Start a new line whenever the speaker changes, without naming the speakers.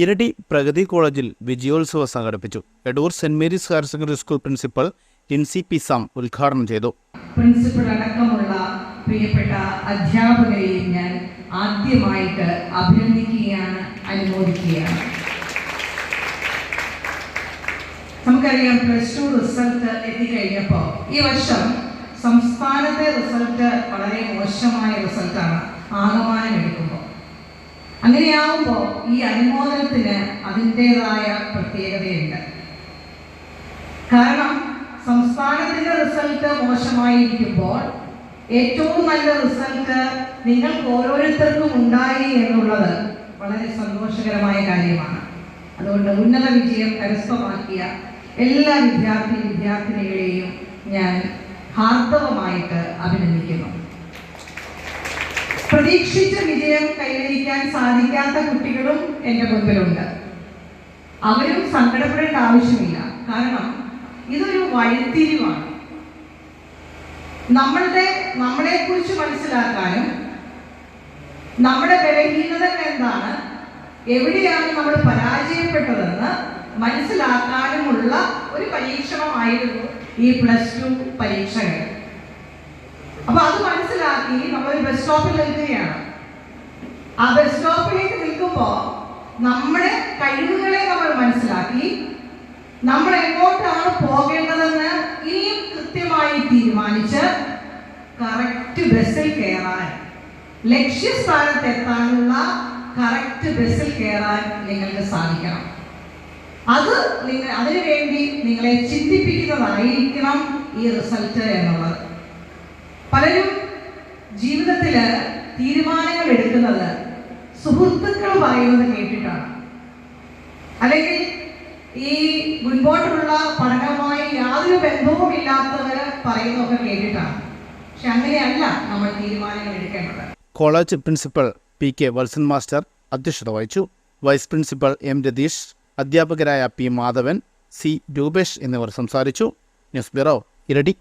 ഇരട്ടി പ്രഗതി കോളേജിൽ വിജയോത്സവം സംഘടിപ്പിച്ചു. Edoor saint Mary's higher secondary school principal Incy P Sam ഉദ്ഘാടനം ചെയ്തു.
പ്രിൻസിപ്പൽ അടക്കമുള്ള പ്രിയപ്പെട്ട അധ്യാപകരെയും ഞാൻ ആദ്യമായിട്ട് അഭിനന്ദിക്കുകയാണ് അനുമോദിക്കുകയാണ്. നമുക്കറിയാം പ്ലസ് ടു റിസൾട്ട് എത്തിക്കഴിഞ്ഞപ്പോൾ ഈ വർഷം സംസ്ഥാനത്തെ റിസൾട്ട് വളരെ മോശമായ റിസൾട്ടാണ്. ആകമാനം അങ്ങനെയാവുമ്പോൾ ഈ അനുമോദനത്തിന് അതിന്റെതായ പ്രത്യേകതയുണ്ട്. കാരണം സംസ്ഥാനത്തിന്റെ റിസൾട്ട് മോശമായിരിക്കുമ്പോൾ ഏറ്റവും നല്ല റിസൾട്ട് നിങ്ങൾക്ക് ഓരോരുത്തർക്കും ഉണ്ടായി എന്നുള്ളത് വളരെ സന്തോഷകരമായ കാര്യമാണ്. അതുകൊണ്ട് ഉന്നത വിജയം കരസ്ഥമാക്കിയ എല്ലാ വിദ്യാർത്ഥി വിദ്യാർത്ഥിനികളെയും ഞാൻ ഹാർദവമായിട്ട് അഭിനന്ദിക്കുന്നു. പ്രതീക്ഷിച്ച വിജയം കൈവരിക്കാൻ സാധിക്കാത്ത കുട്ടികളും എന്റെ മുമ്പിലുണ്ട് അവരും സങ്കടപ്പെടേണ്ട ആവശ്യമില്ല. കാരണം ഇതൊരു വഴിത്തിരിവാണ്. നമ്മളുടെ നമ്മളെ കുറിച്ച് മനസ്സിലാക്കാനും നമ്മുടെ ബലഹീനതകൾ എന്താണ് എവിടെയാണ് നമ്മൾ പരാജയപ്പെട്ടതെന്ന് മനസ്സിലാക്കാനുമുള്ള ഒരു പരീക്ഷണമായിരുന്നു ഈ പ്ലസ് ടു പരീക്ഷകൾ. അപ്പൊ അത് മനസ്സിലാക്കി നമ്മൾ ബസ് സ്റ്റോപ്പിൽ നിൽക്കുകയാണ്. ആ ബസ് സ്റ്റോപ്പിലേക്ക് നിൽക്കുമ്പോ നമ്മുടെ കഴിവുകളെ നമ്മൾ മനസ്സിലാക്കി. നമ്മൾ എങ്ങോട്ടാണ് പോകേണ്ടതെന്ന് ഇനിയും കൃത്യമായി തീരുമാനിച്ച് കറക്റ്റ് ബസ്സിൽ കയറാൻ ലക്ഷ്യസ്ഥാനത്ത് എത്താനുള്ള കറക്റ്റ് ബസ്സിൽ കയറാൻ നിങ്ങൾക്ക് സാധിക്കണം. അത് നിങ്ങൾ അതിനുവേണ്ടി നിങ്ങളെ ചിന്തിപ്പിക്കുന്നതായിരിക്കണം ഈ റിസൾട്ട് എന്നുള്ളത്. പലരും ജീവിതത്തിൽ തീരുമാനങ്ങൾ എടുക്കുന്നത് സുഹൃത്തുക്കൾ പറയുന്നത് കേട്ടിട്ടാണ്. അല്ലെങ്കിൽ ഈ മുൻപോട്ടുള്ള പഠനവുമായി യാതൊരു ബന്ധവും ഇല്ലാത്തവർ പറയുന്നതൊക്കെ കേട്ടിട്ടാണ്. പക്ഷെ അങ്ങനെയല്ല നമ്മൾ തീരുമാനങ്ങൾ എടുക്കേണ്ടത്.
College principal P K Valsan master അധ്യക്ഷത വഹിച്ചു. വൈസ് പ്രിൻസിപ്പൽ എം രതീഷ് അധ്യാപകരായ പി മാധവൻ സി രൂപേഷ് എന്നിവർ സംസാരിച്ചു. News bureau Iritty.